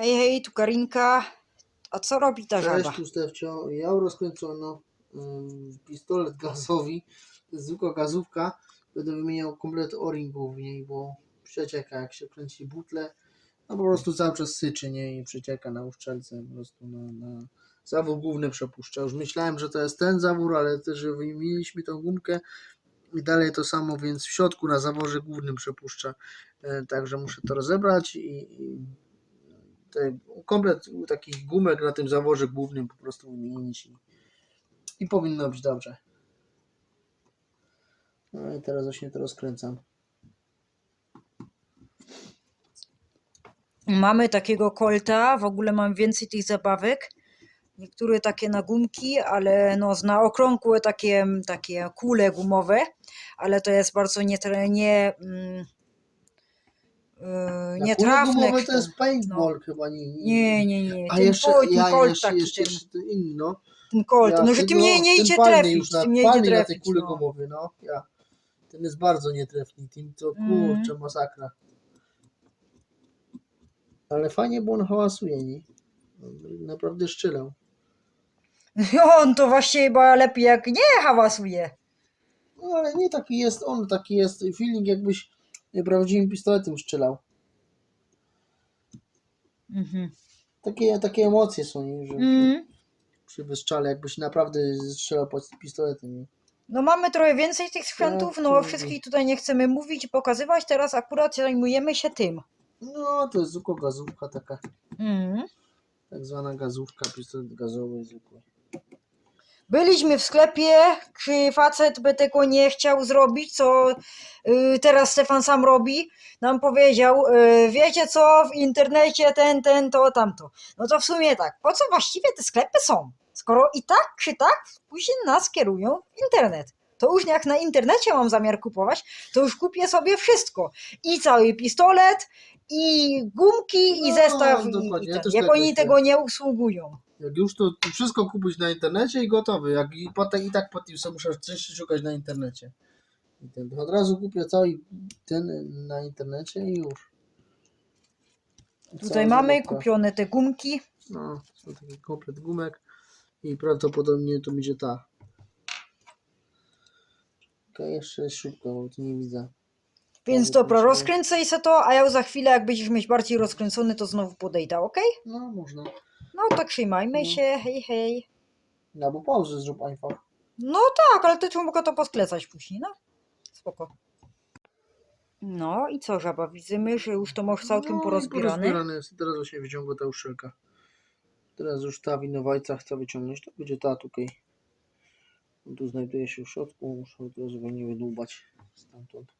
Hej, hej, tu Karinka. A co robi ta żaba? Cześć, tu Stefcio. Ja rozkręcono ym, pistolet gazowy. To jest zwykła gazówka. Będę wymieniał komplet o-ringów w niej, bo przecieka jak się kręci butle. No po prostu cały czas syczy, nie? I przecieka na uszczelce po prostu na, na zawór główny przepuszcza. Już myślałem, że to jest ten zawór, ale też wymieniliśmy tą gumkę i dalej to samo, więc w środku na zaworze głównym przepuszcza. E, Także muszę to rozebrać i, i komplet takich gumek na tym zaworze głównym po prostu wymienić i, i powinno być dobrze. No i teraz właśnie to rozkręcam. Mamy takiego kolta, w ogóle mam więcej tych zabawek. Niektóre takie na gumki, ale no na okrągłe takie, takie kule gumowe, ale to jest bardzo nie, nie, mm, yy, kule gumowe to jest paintball No. chyba. Nie, Nie, nie, nie. A ten jeszcze, kolt, ten ja, kolt jeszcze, taki, jeszcze, ten, jeszcze ten inny, no. ten kolt. Ja no, że ty tego- mnie nie ten idzie trafić, już na, ty mnie idzie na tej trafić. kule No. gumowej, no. Ja. Ten jest bardzo nietrefny, tym to Mm. kurczę masakra. Ale fajnie, bo on hałasuje, nie? On Naprawdę szczylał. On to właśnie chyba lepiej jak nie hałasuje. No ale nie taki jest on, taki jest feeling jakbyś prawdziwym pistoletem strzelał. Mhm. Takie, takie emocje są, nie? że Mm. przy wystrzale jakbyś naprawdę strzelał pod pistoletem. Nie? No mamy trochę więcej tych sprzętów, Tak, no o wszystkich tutaj nie chcemy mówić i pokazywać, teraz akurat zajmujemy się tym. No to jest zwykła gazówka taka, Mhm. tak zwana gazówka, pistolet gazowy zwykły. Byliśmy w sklepie, czy facet by tego nie chciał zrobić, co y, teraz Stefan sam robi. Nam powiedział, y, wiecie co, w internecie ten, ten, to, tamto. No to w sumie tak, po co właściwie te sklepy są? Skoro i tak czy tak później nas kierują w internet. To już jak na internecie mam zamiar kupować, to już kupię sobie wszystko. I cały pistolet, i gumki, i No, zestaw, i, i też Jak tak oni tego nie usługują. Jak już to wszystko kupić na internecie i gotowy. Jak i potem i tak po tym sobie muszę coś szukać na internecie. I ten, to od razu kupię cały ten na internecie i już. Tutaj mamy kupione te gumki. No, są taki komplet gumek i prawdopodobnie to będzie ta. Okej, jeszcze jest śrubka, bo tu nie widzę. Więc dobra, rozkręcaj se to, a ja za chwilę, jak będziesz mieć bardziej rozkręcony, to znowu podejdę, ok? No, można. No to trzymajmy No. się, hej, hej. No, bo pauzę zrób einfach. No tak, ale to ci mogę to podklecać później, no. Spoko. No i co, żaba, widzimy, że już to masz całkiem no, porozbierane. porozbierane jest. Teraz właśnie wyciąga ta uszczelka. Teraz już ta winowajca chce wyciągnąć. To będzie ta tutaj. Tu znajduje się w środku. Muszę teraz go nie wydłubać stamtąd.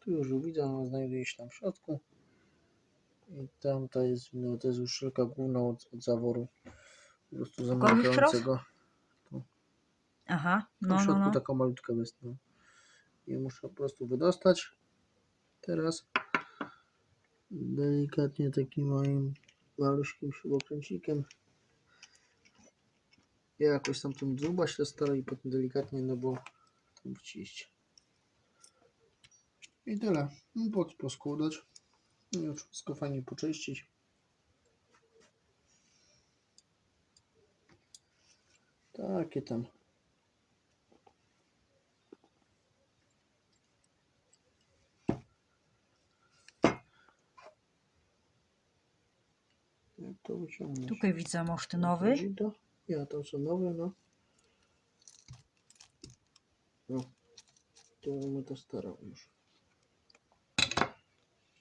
Tu już widzę, ona znajduje się tam w środku. I tam to jest, no, to jest uszczelka główna od, od zaworu. Po prostu zamykającego. Aha, No, no, w no, środku no. taką malutkę jest. No. I muszę po prostu wydostać. Teraz delikatnie takim moim maluśkim śrubokręcikiem. Ja jakoś tam tym zuba się starę i potem delikatnie no bo tam wciść. I tyle. No, Pod poskładać. Już wszystko fajnie poczyścić. Takie tam. Jak to wyciągnąć? Tutaj widzę, masz ty nowy. Widzi to? Ja to są nowe, no. No. To my to starał już.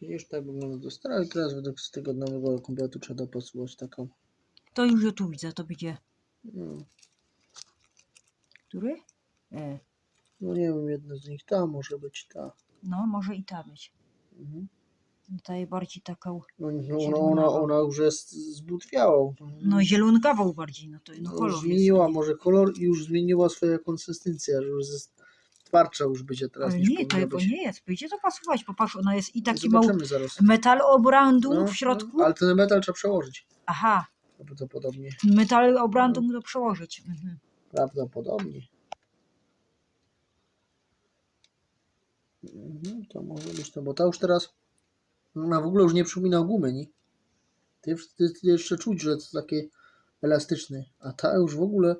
Widzisz, tak wygląda to stara i teraz według z tego nowego kompletu trzeba dopasować taką. To już ja tu widzę, to będzie. No, Który? E, no nie wiem, jedna z nich ta może być ta. no, może i ta być. Mhm. Ta jest bardziej taką, No, no, ona, ona, już jest zbutwiała. no zielonkawą bardziej, no to no No, kolor zmieniła może kolor i już zmieniła swoją konsystencję, że już jest twardsza już będzie teraz Ale niż nie, to być. nie jest. Będzie to pasować, popatrz, ona jest i taki mały metal obrandung No, w środku. No, ale ten metal trzeba przełożyć. Aha, Prawdopodobnie. metal obrandung do przełożyć. Mhm. Prawdopodobnie. Mhm, to może być to, bo ta już teraz Ona w ogóle już nie przypomina gumy, nie? Ty, ty, ty jeszcze czuć, że to takie elastyczne, a ta już w ogóle...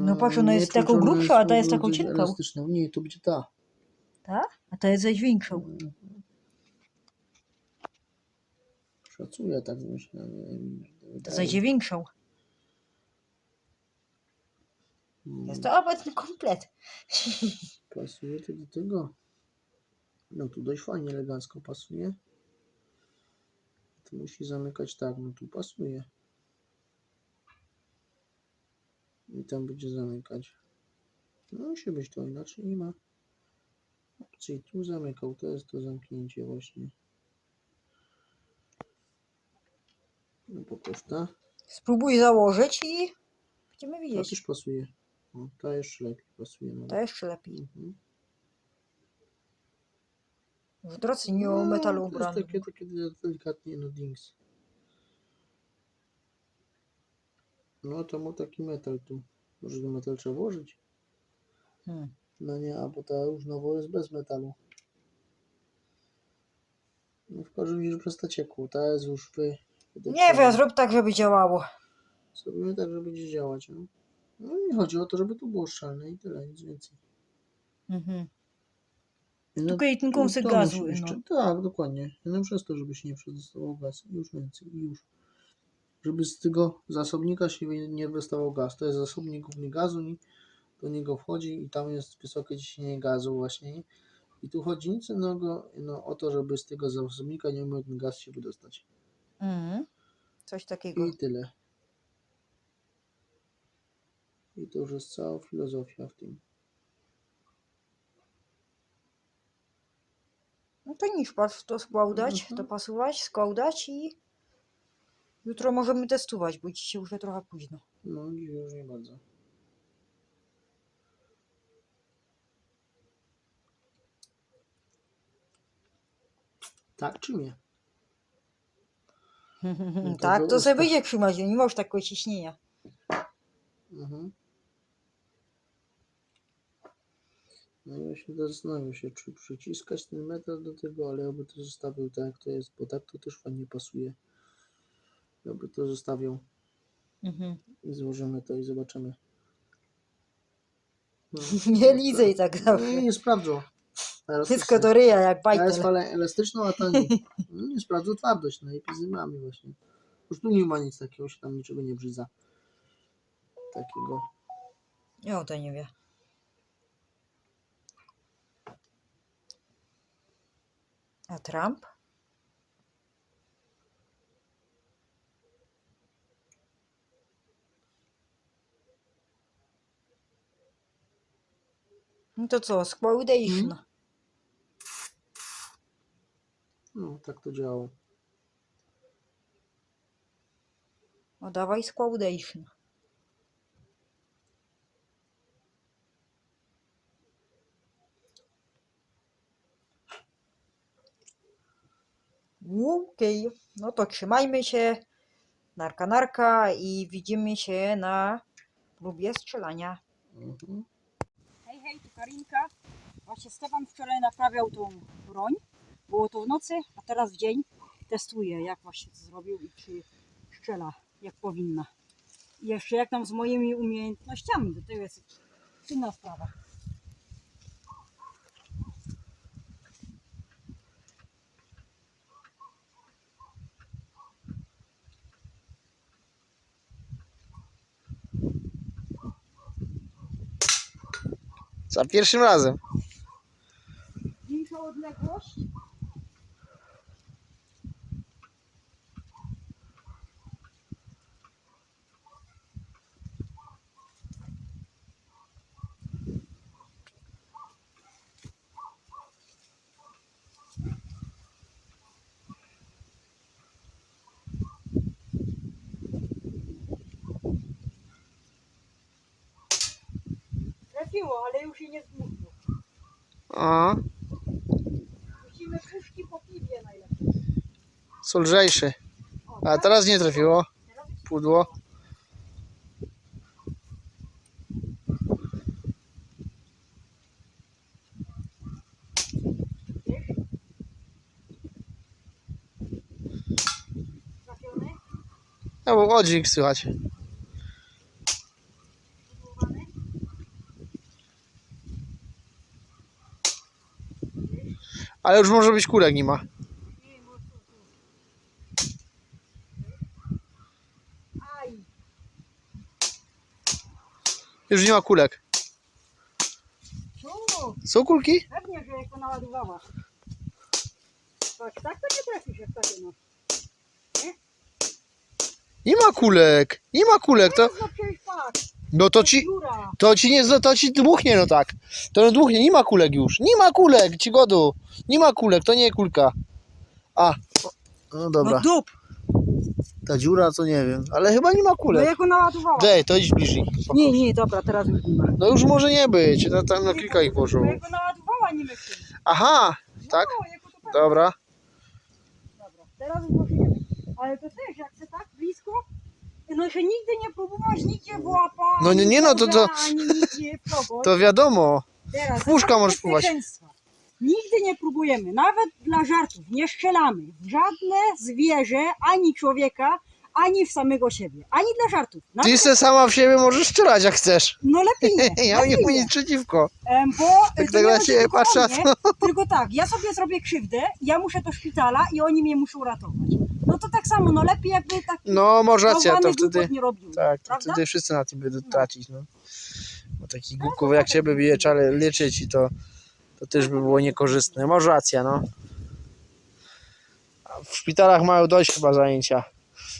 No patrz, ona nie jest czuć, taką że grubszą, a ta jest taką coś cienką. elastyczną. Nie, to będzie ta. Tak? A ta jest zaś większą. Szacuję, tak myślę. To wydaje. zajdzie większą. Mm, Jest to obecny komplet. Pasuje to do tego. No tu dość fajnie, elegancko pasuje. Tu musi zamykać tak, no tu pasuje. I tam będzie zamykać. No musi być to, inaczej nie ma opcji. Tu zamykał, to jest to zamknięcie właśnie. No poproszę. Spróbuj założyć i będziemy Ta widzieć. też pasuje. O, ta jeszcze lepiej pasuje. nawet. To jeszcze lepiej. Mhm. W drodze nie o No, metalu to jest takie, takie delikatnie, no dings. No to mu taki metal tu. Może ten metal trzeba włożyć? Hmm. No nie, a bo ta już nowo jest bez metalu. No w każdym razie to ciekło. Ta jest już wy... Nie wiem, zrób tak, żeby działało. Zrobimy tak, że będzie działać. No. no i chodzi o to, żeby tu było szczelne i tyle, nic więcej. Mhm. No, Tylko kąsek to gazu. być No. Tak, dokładnie. No przez to, żeby się nie przedostawał gaz. Już więcej, już. Żeby z tego zasobnika się nie- wystawał gaz. To jest zasobnik główny gazu, do niego wchodzi i tam jest wysokie ciśnienie gazu właśnie. Nie? I tu chodzi nic innego no, o to, żeby z tego zasobnika nie mógł gaz się wydostać. Mhm. Coś takiego. I tyle. I to już jest cała filozofia w tym. No to patrz, to składać, Mhm. dopasować, składać i jutro możemy testować, bo dzisiaj już trochę późno. No, dziś już nie bardzo. Tak czy nie? tak, to sobie będzie trzymać, nie możesz takiego ciśnienia. Mhm. No i właśnie zastanawiam się, czy przyciskać ten metal do tego, ale ja by to zostawił tak, jak to jest, bo tak to też fajnie pasuje. Ja by to zostawił Mhm. i złożymy to i zobaczymy. No. Nie lizej tak No i zawsze. nie sprawdzą. Wszystko do ryja, jak Ta jest bajtel. falę elastyczną, a ta nie. No, nie sprawdzą twardość, no i pizymami właśnie. Już tu nie ma nic takiego, się tam niczego nie brzydza. Takiego. Nie, to nie wie. A Trump? No to co, składation. Mhm. No, tak to działało. No dawaj składation. Okej, no to trzymajmy się. Narka, narka i widzimy się na próbie strzelania. Mhm. Hej, tu Karinka. Właśnie Stefan wczoraj naprawiał tą broń. Było to w nocy, a teraz w dzień testuje, jak właśnie to zrobił i czy strzela jak powinna. I jeszcze jak tam z moimi umiejętnościami, tego jest inna sprawa. Za pierwszym razem. Większa odległość. trafiło, ale już się nie zmusiło. A, Musimy po piwie najlepiej. są lżejsze. A teraz nie trafiło. Pudło. trafiony. No bo odzik słychać. Ale już może być kulek nie ma. Już nie ma kulek. Są kulki? Pewnie, że jako naładowała. Tak, tak to nie trafisz jak takie no. Nie ma kulek. Nie ma kulek. To, No przecież patrz, no to ci, dziura. to ci nie, to ci dmuchnie no tak. To dmuchnie. Nie ma kulek już. Nie ma kulek. Ci godu. Nie ma kulek. To nie kulka. A. No dobra. No dup, Ta dziura to nie wiem. Ale chyba nie ma no kulek. jako naładowała. Dej, to idź bliżej. Nie, nie, dobra, teraz już nie ma. No już może nie być. No tam na kilka ich położyło. Bo jako naładowała nie myślę. Aha. Tak? No, to pewnie. Dobra. Dobra, teraz już możemy. Ale to też, jak że nigdy nie próbować nigdzie w łapa, No nie, nie, no to- to- Ani nigdzie w kogoś. To wiadomo. Teraz, w puszka możesz próbować. bezpieczeństwa. Nigdy nie próbujemy, nawet dla żartów, nie strzelamy w żadne zwierzę, ani człowieka, ani w samego siebie, ani dla żartów. Nawet, Ty se sama w siebie możesz strzelać jak chcesz. No lepiej nie, Ja nie lepiej mam nie. nic przeciwko. Em, Bo Tak tak na ciebie patrzę? Tylko tak, ja sobie zrobię krzywdę, ja muszę do szpitala i oni mnie muszą ratować. No to tak samo, no lepiej jakby tak No, może racja, to wtedy... głupot nie robił. Tak, to prawda? wtedy wszyscy na tym będą tracić, no. Bo taki głupków jak ciebie bije trzeba leczyć i to, to też by było niekorzystne. Masz rację, no. A W szpitalach mają dość chyba zajęcia,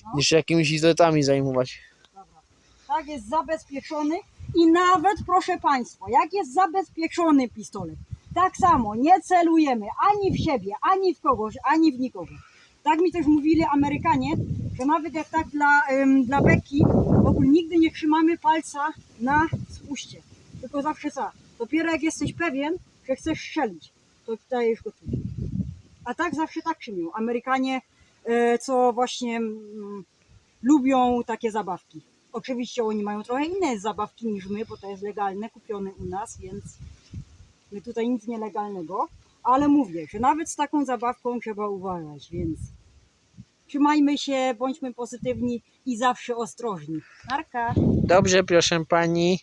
No. niż jakimiś izotami zajmować. Dobra. Tak jest zabezpieczony i nawet, proszę Państwa, jak jest zabezpieczony pistolet, tak samo nie celujemy ani w siebie, ani w kogoś, ani w nikogo. Tak mi też mówili Amerykanie, że nawet jak tak dla, em, dla beki, w ogóle nigdy nie trzymamy palca na spuście, tylko zawsze za. Dopiero jak jesteś pewien, że chcesz strzelić, to dajesz go tu. A tak zawsze tak czynią. Amerykanie, e, co właśnie mm, lubią takie zabawki. Oczywiście oni mają trochę inne zabawki niż my, bo to jest legalne, kupione u nas, więc my tutaj nic nielegalnego. Ale mówię, że nawet z taką zabawką trzeba uważać, więc trzymajmy się, bądźmy pozytywni i zawsze ostrożni. Marka. Dobrze, proszę pani.